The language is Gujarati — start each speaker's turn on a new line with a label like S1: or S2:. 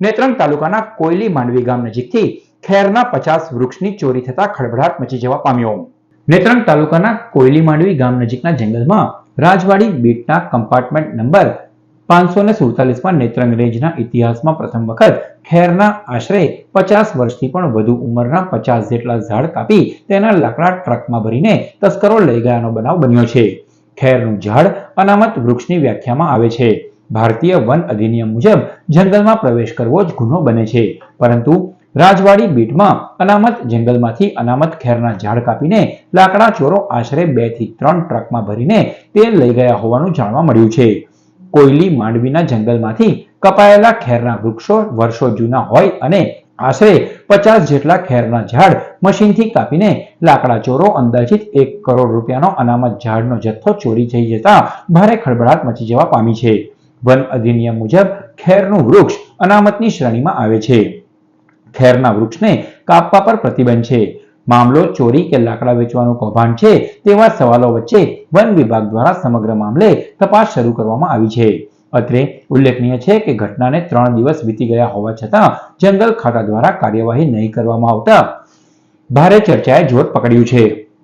S1: નેત્રંગ તાલુકાના કોયલી માંડવી ગામ નજીકથી ખેરના પચાસ વૃક્ષની ચોરી થતા ખળભળાટ મચી જવા પામ્યો. નેત્રંગ તાલુકાના કોયલી માંડવી ગામ નજીકના જંગલમાં રાજવાડી બીટના કમ્પાર્ટમેન્ટ નંબર પાંચસો ને સુડતાલીસમાં નેત્રંગ રેન્જના ઇતિહાસમાં પ્રથમ વખત ખેરના આશરે પચાસ વર્ષથી પણ વધુ ઉંમરના પચાસ જેટલા ઝાડ કાપી તેના લાકડા ટ્રકમાં ભરીને તસ્કરો લઈ ગયાનો બનાવ બન્યો છે. ખેરનું ઝાડ અનામત વૃક્ષની વ્યાખ્યામાં આવે છે. ભારતીય વન અધિનિયમ મુજબ જંગલમાં પ્રવેશ કરવો જ ગુનો બને છે. પરંતુ રાજવાડી બીટમાં અનામત જંગલમાંથી અનામત ખેરના ઝાડ કાપીને લાકડા ચોરો આશરે બેથી ત્રણ ટ્રકમાં ભરીને તેલ લઈ ગયા હોવાનું જાણવા મળ્યું છે. કોયલી માંડવીના જંગલમાંથી કપાયેલા ખેરના વૃક્ષો વર્ષો જૂના હોય અને આશરે પચાસ જેટલા ખેરના ઝાડ મશીનથી કાપીને લાકડા ચોરો અંદાજિત એક કરોડ રૂપિયાનો અનામત ઝાડનો જથ્થો ચોરી થઈ જતા ભારે ખળભળાટ મચી જવા પામી છે. વન અધિનિયમ મુજબ ખેરનું વૃક્ષ અનામતની શ્રેણીમાં આવે છે. ખેરના વૃક્ષને કાપવા પર પ્રતિબંધ છે. મામલો ચોરી કે લાકડા વેચવાનું કૌભાંડ છે તેવા સવાલો વચ્ચે વન વિભાગ દ્વારા સમગ્ર મામલે તપાસ શરૂ કરવામાં આવી છે. અત્રે ઉલ્લેખનીય છે કે ઘટનાને ત્રણ દિવસ વીતી ગયા હોવા છતાં જંગલ ખાતા દ્વારા કાર્યવાહી નહીં કરવામાં આવતા. ભારે ચર્ચાએ જોર પકડ્યું છે.